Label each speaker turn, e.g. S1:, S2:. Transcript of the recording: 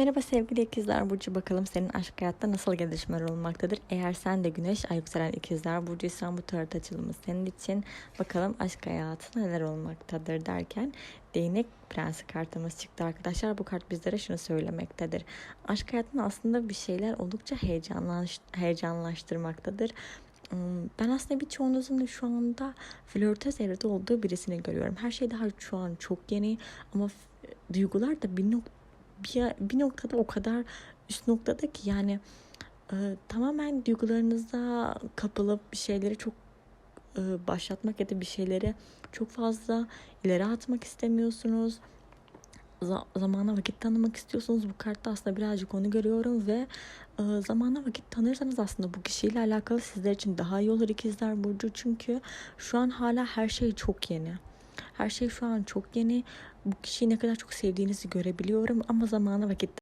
S1: Merhaba sevgili ikizler Burcu bakalım senin aşk hayatta nasıl gelişmeler olmaktadır? Eğer sen de güneş ay yükselen ikizler Burcuysan bu tarot açılımı senin için bakalım aşk hayatı neler olmaktadır derken değnek prensi kartımız çıktı arkadaşlar. Bu kart bizlere şunu söylemektedir. Aşk hayatında aslında bir şeyler oldukça heyecanlaş, heyecanlaştırmaktadır. Hmm, Ben aslında birçoğunuzun da şu anda flörtöz evrede olduğu birisini görüyorum. Her şey daha şu an çok yeni ama duygular da bir nokta bir, bir noktada o kadar üst noktada ki yani e, tamamen duygularınıza kapılıp bir şeyleri çok e, başlatmak ya da bir şeyleri çok fazla ileri atmak istemiyorsunuz. Za- zamana vakit tanımak istiyorsunuz. Bu kartta aslında birazcık onu görüyorum ve e, zamana vakit tanırsanız aslında bu kişiyle alakalı sizler için daha iyi olur ikizler Burcu. Çünkü şu an hala her şey çok yeni. Her şey şu an çok yeni. Bu kişiyi ne kadar çok sevdiğinizi görebiliyorum ama zamana vakit